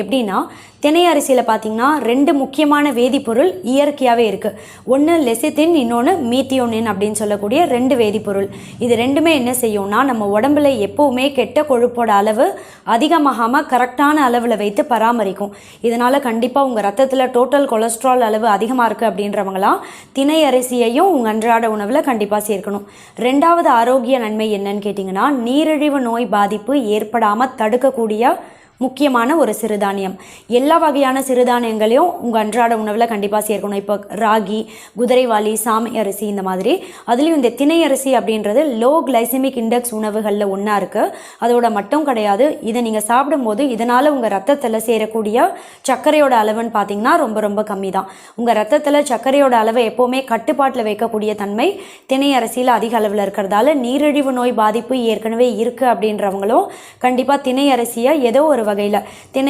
எப்படின்னா திணை அரிசியில் பார்த்தீங்கன்னா ரெண்டு முக்கியமான வேதிப்பொருள் இயற்கையாகவே இருக்குது ஒன்று லெசித்தின் இன்னொன்று மீத்தியோனின் அப்படின்னு சொல்லக்கூடிய ரெண்டு வேதிப்பொருள். இது ரெண்டுமே என்ன செய்யும்னா நம்ம உடம்புல எப்போவுமே கெட்ட கொழுப்போட அளவு அதிகமாகாமல் கரெக்டான அளவில் வைத்து பராமரிக்கும். இதனால் கண்டிப்பாக உங்கள் ரத்தத்தில் டோட்டல் கொலஸ்ட்ரால் அளவு அதிகமாக இருக்குது அப்படின்றவங்களாம் திணை அரிசியையும் உங்கள் அன்றாட உணவில் கண்டிப்பாக சேர்க்கணும். ரெண்டாவது ஆரோக்கிய நன்மை என்னன்னு கேட்டிங்கன்னா நீரிழிவு நோய் பாதிப்பு ஏற்படாமல் தடுக்கக்கூடிய முக்கியமான ஒரு சிறுதானியம். எல்லா வகையான சிறுதானியங்களையும் உங்கள் அன்றாட உணவில் கண்டிப்பாக சேர்க்கணும். இப்போ ராகி குதிரைவாளி சாமை அரிசி இந்த மாதிரி. அதுலேயும் இந்த திணை அரிசி அப்படின்றது லோ கிளைசமிக் இண்டெக்ஸ் உணவுகளில் ஒன்றா இருக்குது அதோட மட்டும் கிடையாது. இதை நீங்கள் சாப்பிடும்போது இதனால் உங்கள் ரத்தத்தில் சேரக்கூடிய சர்க்கரையோட அளவுன்னு பார்த்தீங்கன்னா ரொம்ப ரொம்ப கம்மி தான் உங்கள் ரத்தத்தில் சர்க்கரையோட அளவை எப்போவுமே கட்டுப்பாட்டில் வைக்கக்கூடிய தன்மை திணை அரிசியில் அதிக அளவில் இருக்கிறதால நீரிழிவு நோய் பாதிப்பு ஏற்கனவே இருக்குது அப்படின்றவங்களும் கண்டிப்பாக திணை அரிசியை ஏதோ ஒரு வகையில் திணை